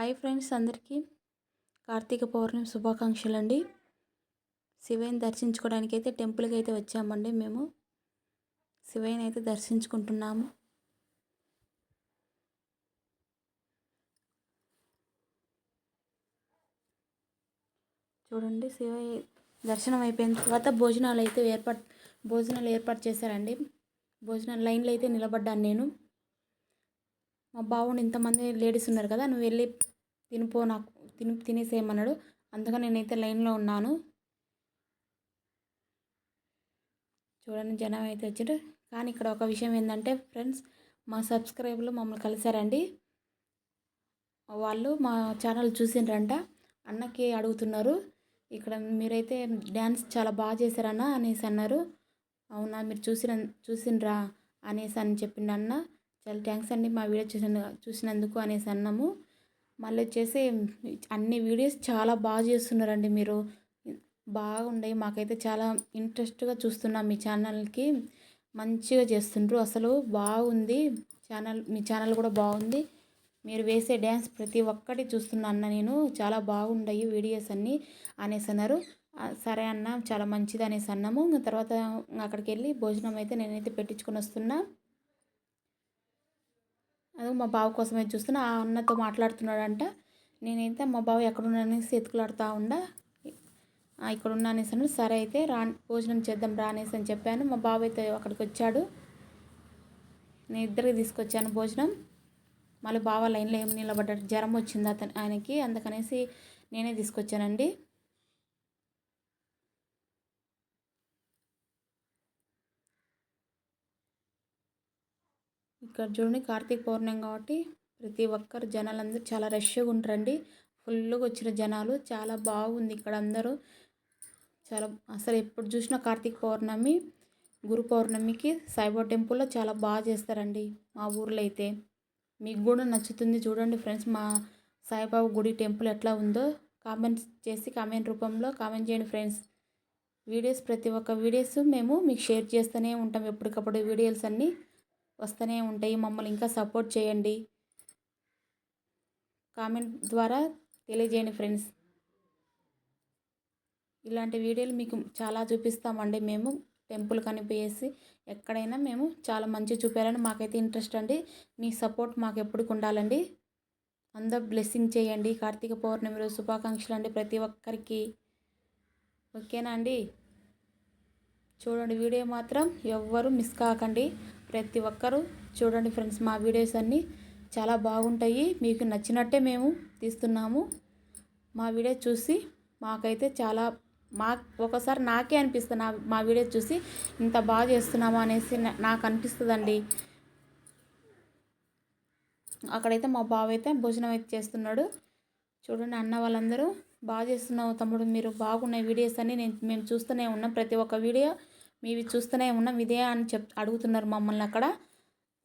Hi friends అందరికీ. కార్తీక పౌర్ణమి శుభాకాంక్షలు అండి శివయ్యని దర్శించుకోవడానికి అయితే టెంపుల్కి అయితే వచ్చామండి మేము. శివయ్యని అయితే దర్శించుకుంటున్నాము. చూడండి శివయ్య దర్శనం అయిపోయిన తర్వాత భోజనాలు అయితే ఏర్పాటు భోజనాలు ఏర్పాటు చేశారండి. భోజనాలు లైన్లో అయితే నిలబడ్డాను నేను. మా బావుని ఇంతమంది లేడీస్ ఉన్నారు కదా నువ్వు వెళ్ళి తినిపో నాకు తిని తినేసేయమన్నాడు. అందుకని నేనైతే లైన్లో ఉన్నాను. చూడండి జనం అయితే వచ్చారు. కానీ ఇక్కడ ఒక విషయం ఏంటంటే ఫ్రెండ్స్ మా సబ్స్క్రైబర్లు మమ్మల్ని కలిశారండి. వాళ్ళు మా ఛానల్ చూసిండ్రంట అన్నకి అడుగుతున్నారు. ఇక్కడ మీరైతే డ్యాన్స్ చాలా బాగా చేశారన్న అనేసి అన్నారు. అవునా మీరు చూసిన చూసిండ్రా అనేసి అని చెప్పిండు అన్న. చాలా థ్యాంక్స్ అండి మా వీడియో చూసిన చూసినందుకు అనేసి అన్నాము. మళ్ళీ వచ్చేసి అన్ని వీడియోస్ చాలా బాగా చేస్తున్నారండి మీరు. బాగుండే మాకైతే చాలా ఇంట్రెస్ట్గా చూస్తున్నాం మీ ఛానల్కి మంచిగా చేస్తుండ్రు అసలు బాగుంది. ఛానల్ మీ ఛానల్ కూడా బాగుంది. మీరు వేసే డ్యాన్స్ ప్రతి ఒక్కటి చూస్తున్నా అన్న నేను. చాలా బాగుండయి వీడియోస్ అన్నీ అనేసి అన్నారు. సరే అన్న చాలా మంచిది అనేసి అన్నాము. ఇంకా తర్వాత అక్కడికి వెళ్ళి భోజనం అయితే నేనైతే పెట్టించుకొని వస్తున్నా. అది మా బావ కోసమే చూస్తున్నా. ఆ అన్నతో మాట్లాడుతున్నాడంట. నేనైతే మా బావ ఎక్కడున్నానేసి ఎత్తుకులాడుతూ ఉండా? ఇక్కడ ఉన్నానేసి సరే అయితే రా భోజనం చేద్దాం రానేసి అని చెప్పాను. మా బావ అయితే అక్కడికి వచ్చాడు నేను ఇద్దరికి తీసుకొచ్చాను భోజనం. మళ్ళీ బావ లైన్లో ఏం నిలబడ్డాడు? జ్వరం వచ్చింది అతను ఆయనకి. అందుకనేసి నేనే తీసుకొచ్చానండి. ఇక్కడ చూడండి కార్తీక పౌర్ణమి కాబట్టి ప్రతి ఒక్కరు జనాలందరూ చాలా రష్గా ఉంటారండి. ఫుల్గా వచ్చిన జనాలు చాలా బాగుంది ఇక్కడ అందరూ. చాలా అసలు ఎప్పుడు చూసినా కార్తీక పౌర్ణమి గురు పౌర్ణమికి సాయిబాబా టెంపుల్లో చాలా బాగా చేస్తారండి మా ఊర్లో అయితే. మీకు కూడా నచ్చుతుంది చూడండి ఫ్రెండ్స్ మా సాయిబాబా గుడి టెంపుల్ ఎట్లా ఉందో. కామెంట్స్ చేసి కామెంట్ రూపంలో కామెంట్ చేయండి ఫ్రెండ్స్. వీడియోస్ ప్రతి ఒక్క వీడియోస్ మేము మీకు షేర్ చేస్తూనే ఉంటాం ఎప్పటికప్పుడు వీడియోస్ అన్నీ. వస్తూనే ఉంటాయి. మమ్మల్ని ఇంకా సపోర్ట్ చేయండి. కామెంట్ ద్వారా తెలియజేయండి ఫ్రెండ్స్. ఇలాంటి వీడియోలు మీకు చాలా చూపిస్తామండి మేము. టెంపుల్ కనిపించేసి ఎక్కడైనా మేము చాలా మంచి చూపారని మాకైతే ఇంట్రెస్ట్ అండి. మీ సపోర్ట్ మాకు ఎప్పటికి ఉండాలండి. అందరూ బ్లెస్సింగ్ చేయండి. కార్తీక పౌర్ణమి రోజు శుభాకాంక్షలు అండి ప్రతి ఒక్కరికి. ఓకేనా అండి? చూడండి వీడియో మాత్రం ఎవ్వరూ మిస్ కాకండి. ప్రతి ఒక్కరూ చూడండి ఫ్రెండ్స్ మా వీడియోస్ అన్నీ చాలా బాగుంటాయి. మీకు నచ్చినట్టే మేము తీస్తున్నాము. మా వీడియో చూసి మాకైతే చాలా మా ఒకసారి నాకే అనిపిస్తుంది నా మా వీడియో చూసి ఇంత బాగా చేస్తున్నాము అనేసి నాకు అనిపిస్తుందండి. అక్కడైతే మా బావ అయితే భోజనం అయితే చేస్తున్నాడు. చూడండి అన్న వాళ్ళందరూ బాగా చేస్తున్నావు తమ్ముడు మీరు బాగున్నాయి వీడియోస్ అన్నీ నేను మేము చూస్తూనే ఉన్నాం ప్రతి ఒక్క వీడియో. మీవి చూస్తూనే ఉన్నాం ఇదే అని చెప్ అడుగుతున్నారు మమ్మల్ని అక్కడ.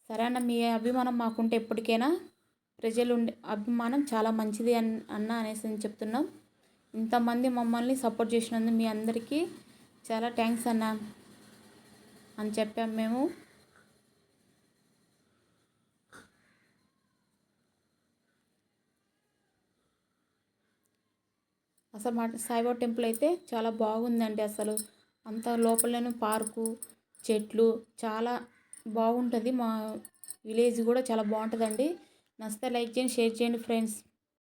సరే అన్న మీ అభిమానం మాకుంటే ఎప్పటికైనా ప్రజలు ఉండే అభిమానం చాలా మంచిది అని అన్న అనేసి చెప్తున్నాం. ఇంతమంది మమ్మల్ని సపోర్ట్ చేసినందుకు మీ అందరికీ చాలా థ్యాంక్స్ అన్న అని చెప్పాం మేము. అసలు మా సాయిబాబా టెంపుల్ అయితే చాలా బాగుందండి అసలు. అంత లోపలనే పార్కు చెట్లు చాలా బాగుంటుంది. మా విలేజ్ కూడా చాలా బాగుంటుందండి. నచ్చితే లైక్ చేయండి షేర్ చేయండి ఫ్రెండ్స్.